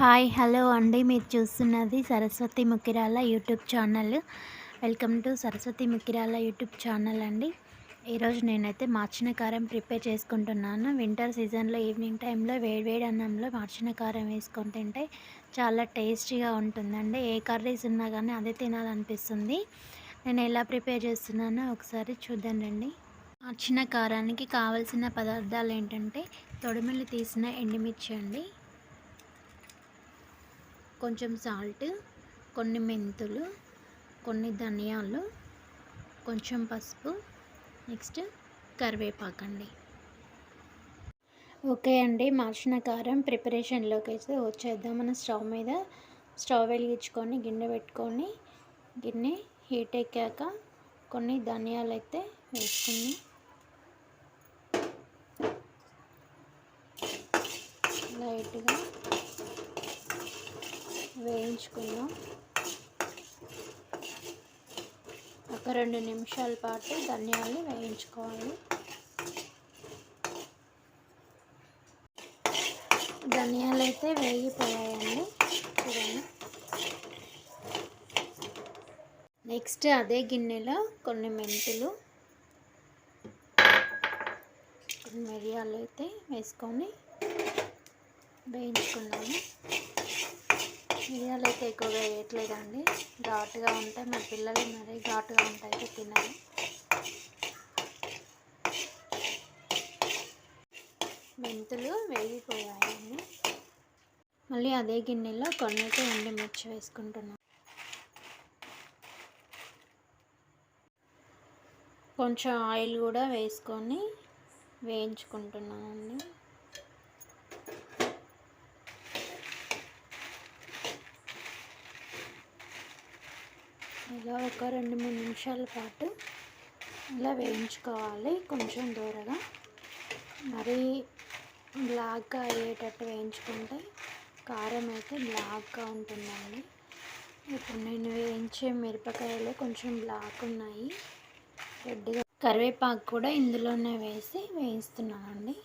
Hi hello అండి. మీరు చూస్తున్నది Saraswati Mukkirala YouTube channel. Welcome to Saraswati Mukkirala YouTube channel అండి. ఈరోజు నేనైతే మార్చిన కారం ప్రిపేర్ చేసుకుంటున్నాను. వింటర్ సీజన్లో ఈవినింగ్ టైంలో వేడివేడి అన్నంలో మార్చిన కారం వేసుకొని తింటే చాలా టేస్టీగా ఉంటుందండి. ఏ కర్రీస్ ఉన్నా కానీ అదే తినాలనిపిస్తుంది. నేను ఎలా ప్రిపేర్ చేస్తున్నానో ఒకసారి చూద్దాం రండి. మార్చిన కారానికి కావలసిన పదార్థాలు ఏంటంటే తొడిమిల్లి తీసిన ఎండుమిర్చి అండి. కొంచెం సాల్ట్ కొన్ని మెంతులు కొన్ని ధనియాలు కొంచెం పసుపు నెక్స్ట్ కరివేపాకండి. ఓకే అండి మార్చిన కారం ప్రిపరేషన్లోకి అయితే వచ్చేద్దాం. మన స్టవ్ మీద స్టవ్ వెలిగించుకొని గిన్నె పెట్టుకొని గిన్నె హీట్ ఎక్కాక కొన్ని ధనియాలు అయితే వేసుకుని వేయించుకుందాం. ఒక రెండు నిమిషాల పాటు ధనియాలు వేయించుకోవాలి. ధనియాలు అయితే వేగిపోయాయండి. చూడండి. నెక్స్ట్ అదే గిన్నెలో కొన్ని మెంతులు కొన్ని మిరియాలు అయితే వేసుకొని వేయించుకున్నాము మిరియాలు అయితే ఎక్కువగా వేయట్లేదండి. ఘాటుగా ఉంటాయి. మా పిల్లలు మరీ ఘాటుగా ఉంటాయి తినాలి మెంతులు వేగిపోయాయండి. మళ్ళీ అదే గిన్నెలో కొన్ని అయితే ఎండుమిర్చి వేసుకుంటున్నాం. కొంచెం ఆయిల్ కూడా వేసుకొని వేయించుకుంటున్నానండి. ఇలా ఒక రెండు మూడు నిమిషాల పాటు ఇలా వేయించుకోవాలి కొంచెం దూరగా. మరీ బ్లాక్గా అయ్యేటట్టు వేయించుకుంటే కారం అయితే బ్లాక్గా ఉంటుందండి. ఇప్పుడు నేను వేయించే మిరపకాయలు కొంచెం బ్లాక్ ఉన్నాయి. రెడ్గా కరివేపాకు కూడా ఇందులోనే వేసి వేయిస్తున్నానండి.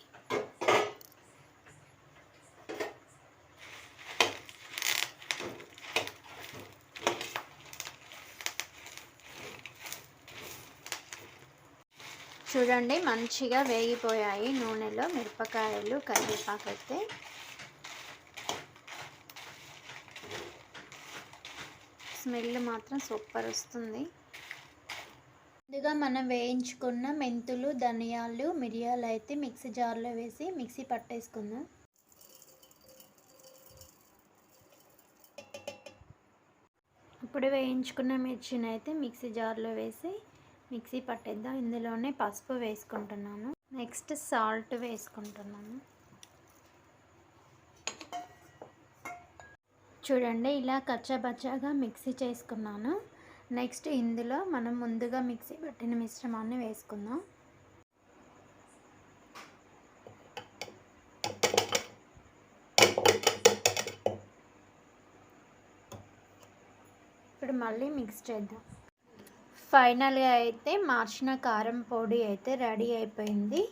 చూడండి మంచిగా వేగిపోయాయి నూనెలో మిరపకాయలు కరివేపాకు అయితే స్మెల్ మాత్రం సూపర్ వస్తుంది. ముందుగా మనం వేయించుకున్న మెంతులు ధనియాలు మిరియాలు అయితే మిక్సీ జార్లో వేసి మిక్సీ పట్టేసుకుందాం. ఇప్పుడు వేయించుకున్న మిర్చిని అయితే మిక్సీ జార్లో వేసి మిక్సీ పట్టేద్దాం. ఇందులోనే పసుపు వేసుకుంటున్నాను. నెక్స్ట్ సాల్ట్ వేసుకుంటున్నాను. చూడండి ఇలా కచ్చాబచ్చాగా మిక్సీ చేసుకున్నాను. నెక్స్ట్ ఇందులో మనం ముందుగా మిక్సీ పట్టిన మిశ్రమాన్ని వేసుకుందాం. ఇప్పుడు మళ్ళీ మిక్స్ చేద్దాం. ఫైనల్గా అయితే మార్చిన కారం పొడి అయితే రెడీ అయిపోయింది.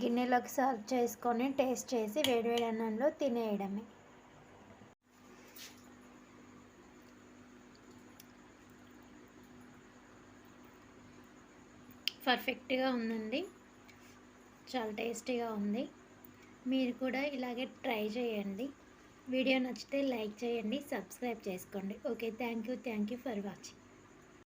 గిన్నెలోకి సర్వ్ చేసుకొని టేస్ట్ చేసి వేడివేడి అన్నంలో తినేయడమే. పర్ఫెక్ట్గా ఉందండి. చాలా టేస్టీగా ఉంది. మీరు కూడా ఇలాగే ట్రై చేయండి. వీడియో నచ్చితే లైక్ చేయండి సబ్స్క్రైబ్ చేసుకోండి. Okay thank you thank you for watching.